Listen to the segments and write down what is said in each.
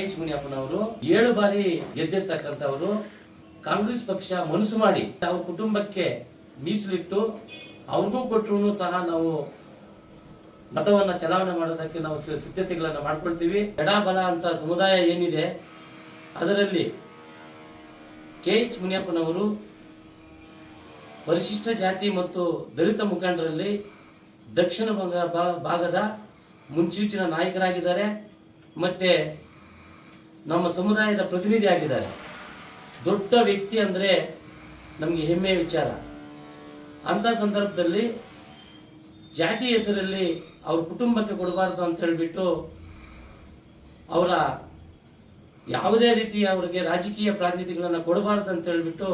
H ಮುನಿಯಪ್ಪನವರು ಏಳು ಬಾರಿ ಗೆದ್ದಿರ್ತಕ್ಕಂಥವರು. ಕಾಂಗ್ರೆಸ್ ಪಕ್ಷ ಮನಸ್ಸು ಮಾಡಿ ತಾವು ಕುಟುಂಬಕ್ಕೆ ಮೀಸಲಿಟ್ಟು ಅವ್ರಿಗೂ ಕೊಟ್ಟರು ಸಹ ನಾವು ಮತವನ್ನ ಚಲಾವಣೆ ಮಾಡೋದಕ್ಕೆ ನಾವು ಸಿದ್ಧತೆಗಳನ್ನು ಮಾಡ್ಕೊಳ್ತೀವಿ. ಎಡಬಲ ಅಂತ ಸಮುದಾಯ ಏನಿದೆ, ಅದರಲ್ಲಿ ಕೆ ಎಚ್ ಮುನಿಯಪ್ಪನವರು ಪರಿಶಿಷ್ಟ ಜಾತಿ ಮತ್ತು ದಲಿತ ಮುಖಂಡರಲ್ಲಿ ದಕ್ಷಿಣ ಭಾಗದ ಮುಂಚೂಚಿನ ನಾಯಕರಾಗಿದ್ದಾರೆ. ಮತ್ತೆ ನಮ್ಮ ಸಮುದಾಯದ ಪ್ರತಿನಿಧಿ ಆಗಿದ್ದಾರೆ. ದೊಡ್ಡ ವ್ಯಕ್ತಿ ಅಂದರೆ ನಮಗೆ ಹೆಮ್ಮೆಯ ವಿಚಾರ. ಅಂಥ ಸಂದರ್ಭದಲ್ಲಿ ಜಾತಿ ಹೆಸರಲ್ಲಿ ಅವ್ರ ಕುಟುಂಬಕ್ಕೆ ಕೊಡಬಾರ್ದು ಅಂತ ಹೇಳಿಬಿಟ್ಟು ಅವರ ಯಾವುದೇ ರೀತಿಯ ಅವರಿಗೆ ರಾಜಕೀಯ ಪ್ರಾತಿನಿಧಿಗಳನ್ನು ಕೊಡಬಾರ್ದು ಅಂತ ಹೇಳಿಬಿಟ್ಟು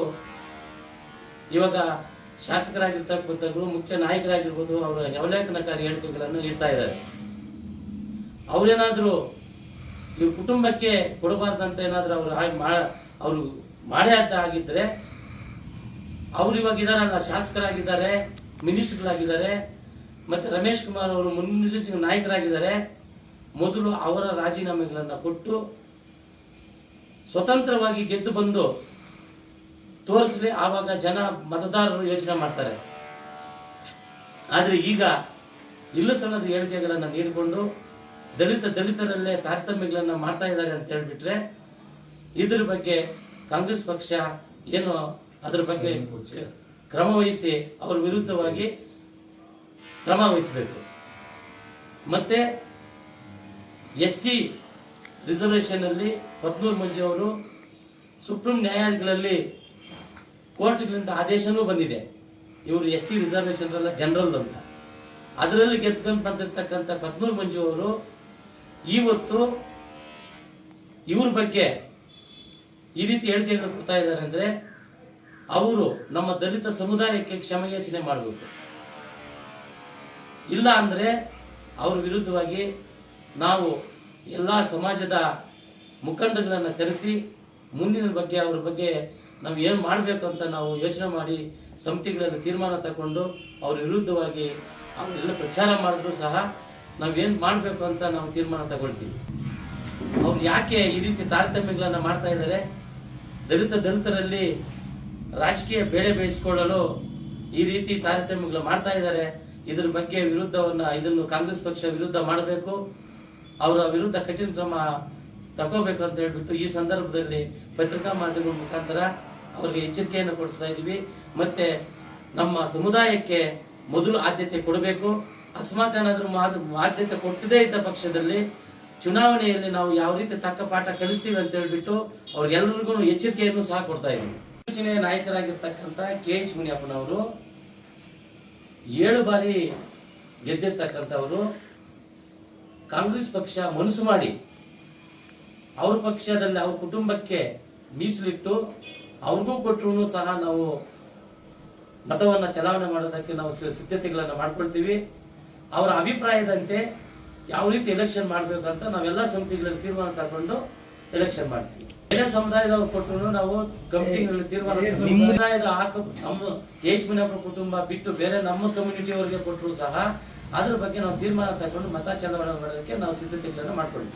ಇವಾಗ ಶಾಸಕರಾಗಿರ್ತಕ್ಕಂಥವ್ರು, ಮುಖ್ಯ ನಾಯಕರಾಗಿರ್ಬೋದು, ಅವರ ಅವಲೇಖನಕಾರಿ ಹೇಳಿಕೆಗಳನ್ನು ನೀಡ್ತಾ ಇದ್ದಾರೆ. ಅವ್ರೇನಾದ್ರೂ ಇವ್ರ ಕುಟುಂಬಕ್ಕೆ ಕೊಡಬಾರ್ದಂತ ಏನಾದರೂ ಅವರು ಹಾಗೆ ಅವರು ಮಾಡೇ ಅಂತ ಆಗಿದ್ರೆ ಅವರು ಇವಾಗ ಇದಾರಲ್ಲ, ಶಾಸಕರಾಗಿದ್ದಾರೆ, ಮಿನಿಸ್ಟರ್ಗಳಾಗಿದ್ದಾರೆ, ಮತ್ತೆ ರಮೇಶ್ ಕುಮಾರ್ ಅವರು ಮುನ್ಸೂಚನೆ ನಾಯಕರಾಗಿದ್ದಾರೆ, ಮೊದಲು ಅವರ ರಾಜೀನಾಮೆಗಳನ್ನು ಕೊಟ್ಟು ಸ್ವತಂತ್ರವಾಗಿ ಗೆದ್ದು ಬಂದು ತೋರಿಸ್ಲಿ ಆವಾಗ ಜನ ಮತದಾರರು ಯೋಚನೆ ಮಾಡ್ತಾರೆ. ಆದರೆ ಈಗ ಇಲ್ಲ ಸಲ್ಲದ ಹೇಳಿಕೆಗಳನ್ನು ನೀಡಿಕೊಂಡು ದಲಿತ ದಲಿತರಲ್ಲೇ ತಾರತಮ್ಯಗಳನ್ನು ಮಾಡ್ತಾ ಇದ್ದಾರೆ ಅಂತ ಹೇಳ್ಬಿಟ್ರೆ ಇದ್ರ ಬಗ್ಗೆ ಕಾಂಗ್ರೆಸ್ ಪಕ್ಷ ಏನು ಅದ್ರ ಬಗ್ಗೆ ಕ್ರಮ ವಹಿಸಿ ಅವ್ರ ವಿರುದ್ಧವಾಗಿ ಕ್ರಮ ವಹಿಸಬೇಕು. ಮತ್ತೆ ಎಸ್ ಸಿ ರಿಸರ್ವೇಷನ್ ಅಲ್ಲಿ ಪದ್ನೂರು ಮಂಜು ಅವರು ಸುಪ್ರೀಂ ನ್ಯಾಯಾಲಯಗಳಲ್ಲಿ ಕೋರ್ಟ್ಗಳಿಂದ ಆದೇಶನೂ ಬಂದಿದೆ. ಇವರು ಎಸ್ ಸಿ ರಿಸರ್ವೇಷನ್ ಜನರಲ್ ಅಂತ. ಅದರಲ್ಲಿ ಗೆದ್ಕೊಂಡು ಬಂದಿರತಕ್ಕಂಥ ಪದ್ಮೂರ್ ಮಂಜು ಅವರು ಇವತ್ತು ಇವ್ರ ಬಗ್ಗೆ ಈ ರೀತಿ ಹೇಳಿಕೆಗಳು ಕೊಡ್ತಾ ಇದ್ದಾರೆ ಅಂದ್ರೆ ಅವರು ನಮ್ಮ ದಲಿತ ಸಮುದಾಯಕ್ಕೆ ಕ್ಷಮೆಯಾಚನೆ ಮಾಡಬೇಕು. ಇಲ್ಲ ಅಂದ್ರೆ ಅವ್ರ ವಿರುದ್ಧವಾಗಿ ನಾವು ಎಲ್ಲ ಸಮಾಜದ ಮುಖಂಡಗಳನ್ನು ಕರೆಸಿ ಮುಂದಿನ ಬಗ್ಗೆ ಅವ್ರ ಬಗ್ಗೆ ನಾವು ಏನು ಮಾಡಬೇಕು ಅಂತ ನಾವು ಯೋಚನೆ ಮಾಡಿ ಸಮಿತಿಗಳಲ್ಲಿ ತೀರ್ಮಾನ ತಗೊಂಡು ಅವ್ರ ವಿರುದ್ಧವಾಗಿ ಅವರೆಲ್ಲ ಪ್ರಚಾರ ಮಾಡಿದ್ರು ಸಹ ನಾವೇನು ಮಾಡಬೇಕು ಅಂತ ನಾವು ತೀರ್ಮಾನ ತಗೊಳ್ತೀವಿ. ಅವ್ರು ಯಾಕೆ ಈ ರೀತಿ ತಾರತಮ್ಯಗಳನ್ನ ಮಾಡ್ತಾ ಇದ್ದಾರೆ? ದಲಿತ ದಲಿತರಲ್ಲಿ ರಾಜಕೀಯ ಬೇಳೆ ಬೇಯಿಸಿಕೊಳ್ಳಲು ಈ ರೀತಿ ತಾರತಮ್ಯಗಳು ಮಾಡ್ತಾ ಇದ್ದಾರೆ. ಇದ್ರ ಬಗ್ಗೆ ವಿರುದ್ಧವನ್ನ, ಇದನ್ನು ಕಾಂಗ್ರೆಸ್ ಪಕ್ಷ ವಿರುದ್ಧ ಮಾಡಬೇಕು. ಅವರ ವಿರುದ್ಧ ಕಠಿಣ ಕ್ರಮ ತಗೋಬೇಕು ಅಂತ ಹೇಳ್ಬಿಟ್ಟು ಈ ಸಂದರ್ಭದಲ್ಲಿ ಪತ್ರಿಕಾ ಮಾಧ್ಯಮಗಳ ಮುಖಾಂತರ ಅವರಿಗೆ ಎಚ್ಚರಿಕೆಯನ್ನು ಕೊಡಿಸ್ತಾ ಇದ್ದೀವಿ. ಮತ್ತೆ ನಮ್ಮ ಸಮುದಾಯಕ್ಕೆ ಮೊದಲು ಆದ್ಯತೆ ಕೊಡಬೇಕು. ಅಕಸ್ಮಾತ್ ಏನಾದರೂ ಮಾತು ಆದ್ಯತೆ ಕೊಟ್ಟದೇ ಇದ್ದ ಪಕ್ಷದಲ್ಲಿ ಚುನಾವಣೆಯಲ್ಲಿ ನಾವು ಯಾವ ರೀತಿ ತಕ್ಕ ಪಾಠ ಕಲಿಸ್ತೀವಿ ಅಂತ ಹೇಳ್ಬಿಟ್ಟು ಅವ್ರಿಗೆಲ್ಲರಿಗೂ ಎಚ್ಚರಿಕೆಯನ್ನು ಸಹ ಕೊಡ್ತಾ ಇದ್ದೀವಿ ಸೂಚನೆಯ ನಾಯಕರಾಗಿರ್ತಕ್ಕಂಥ ಕೆ ಎಚ್ ಮುನಿಯಪ್ಪನವರು ಏಳು ಬಾರಿ ಗೆದ್ದಿರ್ತಕ್ಕಂಥವರು. ಕಾಂಗ್ರೆಸ್ ಪಕ್ಷ ಮನಸ್ಸು ಮಾಡಿ ಅವ್ರ ಪಕ್ಷದಲ್ಲಿ ಅವ್ರ ಕುಟುಂಬಕ್ಕೆ ಮೀಸಲಿಟ್ಟು ಅವ್ರಿಗೂ ಕೊಟ್ಟರು ಸಹ ನಾವು ಮತವನ್ನು ಚಲಾವಣೆ ಮಾಡೋದಕ್ಕೆ ನಾವು ಸಿದ್ಧತೆಗಳನ್ನು ಮಾಡ್ಕೊಳ್ತೀವಿ. ಅವರ ಅಭಿಪ್ರಾಯದಂತೆ ಯಾವ ರೀತಿ ಎಲೆಕ್ಷನ್ ಮಾಡ್ಬೇಕಂತ ನಾವೆಲ್ಲ ಸಮಿತಿಗಳಲ್ಲಿ ತೀರ್ಮಾನ ತಗೊಂಡು ಎಲೆಕ್ಷನ್ ಮಾಡ್ತೀವಿ. ಬೇರೆ ಸಮುದಾಯದವ್ರು ಕೊಟ್ಟರು ನಾವು ಕಮಿಟಿಗಳಲ್ಲಿ ತೀರ್ಮಾನ ಸಮುದಾಯದ ಹಾಕ ನಮ್ಮ ಏಜ್ ಮುನಿಯಪ್ಪನ ಕುಟುಂಬ ಬಿಟ್ಟು ಬೇರೆ ನಮ್ಮ ಕಮ್ಯುನಿಟಿಯವರಿಗೆ ಕೊಟ್ಟರು ಸಹ ಅದ್ರ ಬಗ್ಗೆ ನಾವು ತೀರ್ಮಾನ ತಗೊಂಡು ಮತ ಚಲಾವಣೆ ಮಾಡೋದಕ್ಕೆ ನಾವು ಸಿದ್ಧತೆಗಳನ್ನು ಮಾಡ್ಕೊಳ್ತೀವಿ.